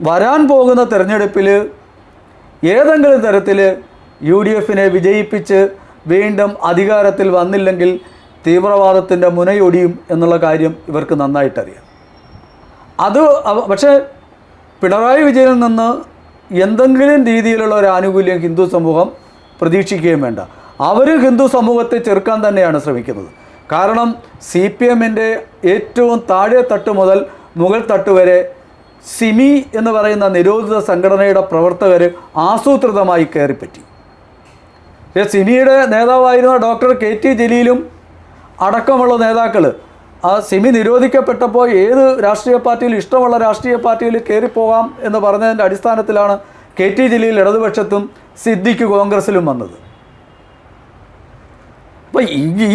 വരാൻ പോകുന്ന തെരഞ്ഞെടുപ്പിൽ ഏതെങ്കിലും തരത്തിൽ യു ഡി എഫിനെ വിജയിപ്പിച്ച് വീണ്ടും അധികാരത്തിൽ വന്നില്ലെങ്കിൽ തീവ്രവാദത്തിന്റെ മുനയൊടിയും എന്നുള്ള കാര്യം ഇവർക്ക് നന്നായിട്ടറിയാം. അത് പക്ഷേ പിണറായി വിജയനിൽ നിന്ന് എന്തെങ്കിലും രീതിയിലുള്ള ഒരു ആനുകൂല്യം ഹിന്ദു സമൂഹം പ്രതീക്ഷിക്കുകയും വേണ്ട. അവർ ഹിന്ദു സമൂഹത്തെ ചെറുക്കാൻ തന്നെയാണ് ശ്രമിക്കുന്നത്. കാരണം സി പി എമ്മിന്റെ ഏറ്റവും താഴെ തട്ട് മുതൽ മുകൾ തട്ട് വരെ സിമി എന്ന് പറയുന്ന നിരോധിത സംഘടനയുടെ പ്രവർത്തകർ ആസൂത്രിതമായി കയറിപ്പറ്റി. സിമിയുടെ നേതാവായിരുന്ന ഡോക്ടർ കെ ടി ജലീലും അടക്കമുള്ള നേതാക്കൾ ആ സിമി നിരോധിക്കപ്പെട്ടപ്പോൾ ഏത് രാഷ്ട്രീയ പാർട്ടിയിൽ ഇഷ്ടമുള്ള രാഷ്ട്രീയ പാർട്ടിയിൽ കയറിപ്പോകാം എന്ന് പറഞ്ഞതിന്റെ അടിസ്ഥാനത്തിലാണ് കെ ടി ജലീൽ ഇടതുപക്ഷത്തും സിദ്ദിഖ് കോൺഗ്രസിലും വന്നത്. അപ്പോൾ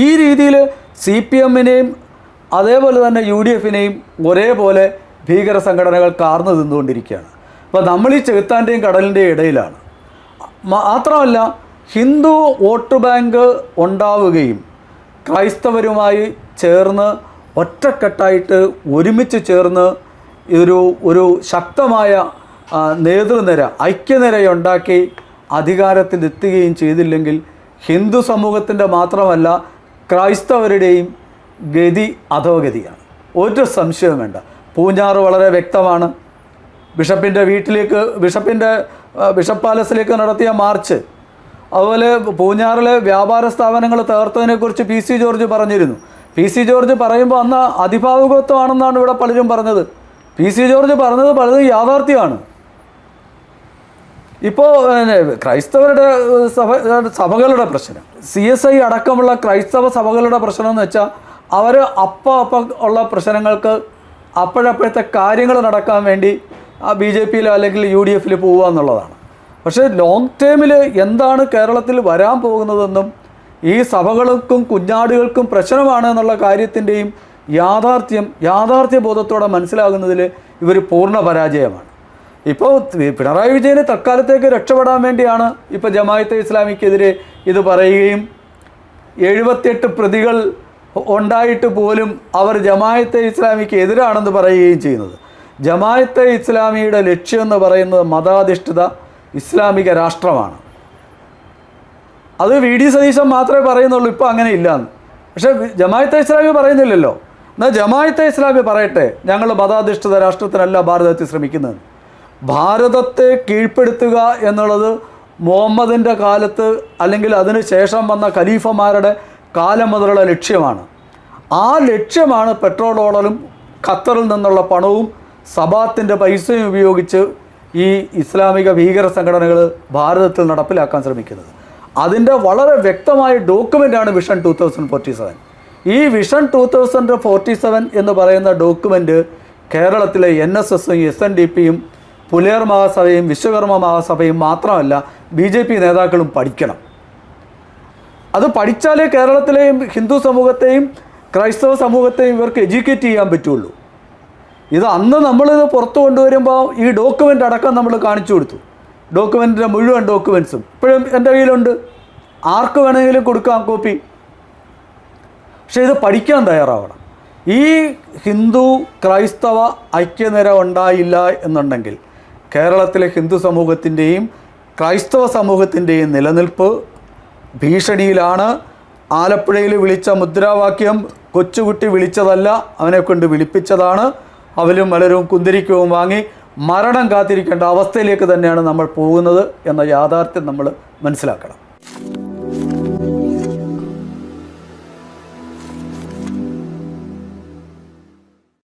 ഈ രീതിയിൽ സി പി എമ്മിനെയും അതേപോലെ തന്നെ യു ഡി എഫിനെയും ഒരേപോലെ ഭീകര സംഘടനകൾ കാർന്നു തിന്നുകൊണ്ടിരിക്കുകയാണ് അപ്പോൾ നമ്മൾ ഈ ചെകുത്താന്റെയും കടലിന്റെയും ഇടയിലാണ്. മാത്രമല്ല ഹിന്ദു വോട്ട് ബാങ്ക് ഉണ്ടാവുകയും ക്രൈസ്തവരുമായി ചേർന്ന് ഒറ്റക്കെട്ടായിട്ട് ഒരുമിച്ച് ചേർന്ന് ഒരു ഒരു ശക്തമായ നേതൃനിര ഐക്യനിരയുണ്ടാക്കി അധികാരത്തിലെത്തുകയും ചെയ്തില്ലെങ്കിൽ ഹിന്ദു സമൂഹത്തിന്റെ മാത്രമല്ല ക്രൈസ്തവരുടെയും ഗതി അധോഗതിയാണ്. ഒരു സംശയവും വേണ്ട. പൂഞ്ഞാറ് വളരെ വ്യക്തമാണ്. ബിഷപ്പിന്റെ വീട്ടിലേക്ക് ബിഷപ്പിന്റെ ബിഷപ്പ് പാലസിലേക്ക് നടത്തിയ മാർച്ച് അതുപോലെ പൂഞ്ഞാറിലെ വ്യാപാര സ്ഥാപനങ്ങൾ തകർത്തതിനെക്കുറിച്ച് പി സി ജോർജ് പറഞ്ഞിരുന്നു. പി സി ജോർജ് പറയുമ്പോൾ അന്ന് അതിഭാവുകത്വമാണെന്നാണ് ഇവിടെ പലരും പറഞ്ഞത്. പി സി ജോർജ് പറഞ്ഞത് പലതും യാഥാർത്ഥ്യമാണ്. ഇപ്പോൾ ക്രൈസ്തവരുടെ സഭ സഭകളുടെ പ്രശ്നം. സി എസ് ഐ അടക്കമുള്ള ക്രൈസ്തവ സഭകളുടെ പ്രശ്നം എന്ന് വെച്ചാൽ അവർ അപ്പ അപ്പ ഉള്ള പ്രശ്നങ്ങൾക്ക് അപ്പോഴപ്പോഴത്തെ കാര്യങ്ങൾ നടക്കാൻ വേണ്ടി ആ ബി ജെ പിയിലോ അല്ലെങ്കിൽ യു ഡി എഫിൽ പോവുക എന്നുള്ളതാണ്. പക്ഷേ ലോങ് ടേമിൽ എന്താണ് കേരളത്തിൽ വരാൻ പോകുന്നതെന്നും ഈ സഭകൾക്കും കുഞ്ഞാടുകൾക്കും പ്രശ്നമാണ് എന്നുള്ള കാര്യത്തിന്റെയും യാഥാർത്ഥ്യം യാഥാർത്ഥ്യ ബോധത്തോടെ മനസ്സിലാകുന്നതിൽ ഇവർ പൂർണ പരാജയമാണ്. ഇപ്പോൾ പിണറായി വിജയന് തൽക്കാലത്തേക്ക് രക്ഷപ്പെടാൻ വേണ്ടിയാണ് ഇപ്പോൾ ജമായത്തെ ഇസ്ലാമിക്കെതിരെ ഇത് പറയുകയും എഴുപത്തിയെട്ട് പ്രതികൾ ഉണ്ടായിട്ട് പോലും അവർ ജമായത്തെ ഇസ്ലാമിക്ക് എതിരാണെന്ന് പറയുകയും ചെയ്യുന്നത്. ജമായത്തെ ഇസ്ലാമിയുടെ ലക്ഷ്യം എന്ന് പറയുന്നത് മതാധിഷ്ഠിത ഇസ്ലാമിക രാഷ്ട്രമാണ്. അത് വി ഡി സതീശൻ മാത്രമേ പറയുന്നുള്ളൂ ഇപ്പോൾ അങ്ങനെ ഇല്ലയെന്ന് പക്ഷേ ജമായത്തെ ഇസ്ലാമി പറയുന്നില്ലല്ലോ. എന്നാൽ ജമായത്തെ ഇസ്ലാമി പറയട്ടെ ഞങ്ങൾ മതാധിഷ്ഠിത രാഷ്ട്രത്തിനല്ല ഭാരതത്തിൽ ശ്രമിക്കുന്നത്. ഭാരതത്തെ കീഴ്പ്പെടുത്തുക എന്നുള്ളത് മുഹമ്മദിന്റെ കാലത്ത് അല്ലെങ്കിൽ അതിന് ശേഷം വന്ന ഖലീഫമാരുടെ കാലം മുതലുള്ള ലക്ഷ്യമാണ്. ആ ലക്ഷ്യമാണ് പെട്രോൾ ഡോളറും ഖത്തറിൽ നിന്നുള്ള പണവും സബാത്തിന്റെ പൈസയും ഉപയോഗിച്ച് ഈ ഇസ്ലാമിക ഭീകര സംഘടനകൾ ഭാരതത്തിൽ നടപ്പിലാക്കാൻ ശ്രമിക്കുന്നത്. അതിന്റെ വളരെ വ്യക്തമായ ഡോക്യുമെന്റാണ് vision two thousand forty seven. ഈ vision two thousand forty seven എന്ന് പറയുന്ന ഡോക്യുമെന്റ് കേരളത്തിലെ എൻ എസ് എസും എസ് എൻ ഡി പിയും പുലേർ മഹാസഭയും വിശ്വകർമ്മ മഹാസഭയും മാത്രമല്ല ബി ജെ പി നേതാക്കളും പഠിക്കണം. അത് പഠിച്ചാലേ കേരളത്തിലെയും ഹിന്ദു സമൂഹത്തെയും ക്രൈസ്തവ സമൂഹത്തെയും ഇവർക്ക് എഡ്യൂക്കേറ്റ് ചെയ്യാൻ പറ്റുള്ളൂ. ഇത് അന്ന് നമ്മളിത് പുറത്തു കൊണ്ടുവരുമ്പോൾ ഈ ഡോക്യുമെന്റ് അടക്കം നമ്മൾ കാണിച്ചു കൊടുത്തു. ഡോക്യുമെന്റിന്റെ മുഴുവൻ ഡോക്യുമെൻസും ഇപ്പോഴും എന്റെ കയ്യിലുണ്ട്. ആർക്ക് വേണമെങ്കിലും കൊടുക്കാം കോപ്പി. പക്ഷേ ഇത് പഠിക്കാൻ തയ്യാറാവണം. ഈ ഹിന്ദു ക്രൈസ്തവ ഐക്യനിര ഉണ്ടായില്ല എന്നുണ്ടെങ്കിൽ കേരളത്തിലെ ഹിന്ദു സമൂഹത്തിന്റെയും ക്രൈസ്തവ സമൂഹത്തിന്റെയും നിലനിൽപ്പ് ഭീഷണിയിലാണ് ആലപ്പുഴയിൽ വിളിച്ച മുദ്രാവാക്യം കൊച്ചുകുട്ടി വിളിച്ചതല്ല അവനെ കൊണ്ട് വിളിപ്പിച്ചതാണ്. അവലും മലരും കുന്തിരിക്കവും വാങ്ങി മരണം കാത്തിരിക്കേണ്ട അവസ്ഥയിലേക്ക് തന്നെയാണ് നമ്മൾ പോകുന്നത് എന്ന യാഥാർത്ഥ്യം നമ്മൾ മനസ്സിലാക്കണം.